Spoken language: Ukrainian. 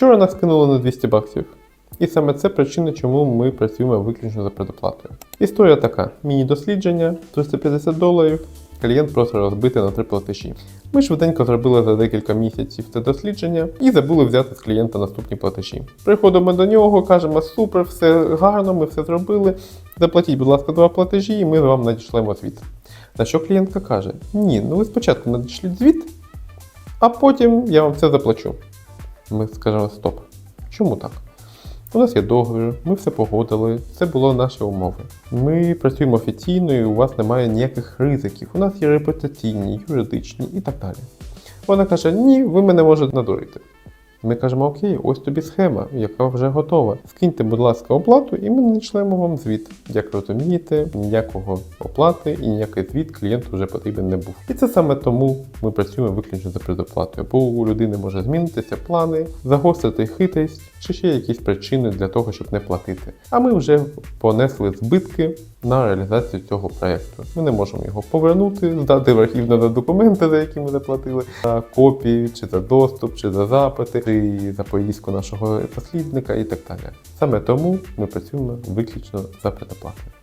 Вчора нас кинули на 200 баксів. І саме це причина, чому ми працюємо виключно за предоплатою. Історія така: міні-дослідження, 350 доларів, клієнт просить розбити на три платежі. Ми швиденько зробили за декілька місяців це дослідження і забули взяти з клієнта наступні платежі. Приходимо до нього, кажемо, супер, все гарно, ми все зробили. Заплатіть, будь ласка, два платежі, і ми вам надішлемо звіт. На що клієнтка каже: Ні, ну ви спочатку надішліть звіт, а потім я вам все заплачу. Ми скажемо стоп. Чому так? У нас є договір, ми все погодили, це було наші умови. Ми працюємо офіційно і у вас немає ніяких ризиків. У нас є репутаційні, юридичні і так далі. Вона каже: Ні, ви мене можете надурити. Ми кажемо, окей, ось тобі схема, яка вже готова. Скиньте, будь ласка, оплату, і ми надішлемо вам звіт. Як розумієте, ніякого оплати і ніякий звіт клієнту вже потрібен не був. І це саме тому ми працюємо виключно за предоплатою, бо у людини може змінитися плани, загострити хитрість чи ще якісь причини для того, щоб не платити. А ми вже понесли збитки на реалізацію цього проєкту. Ми не можемо його повернути, здати в архів на документи, за які ми заплатили, за копії, чи за доступ, чи за запити, чи за поїздку нашого дослідника і так далі. Саме тому ми працюємо виключно за предоплатою.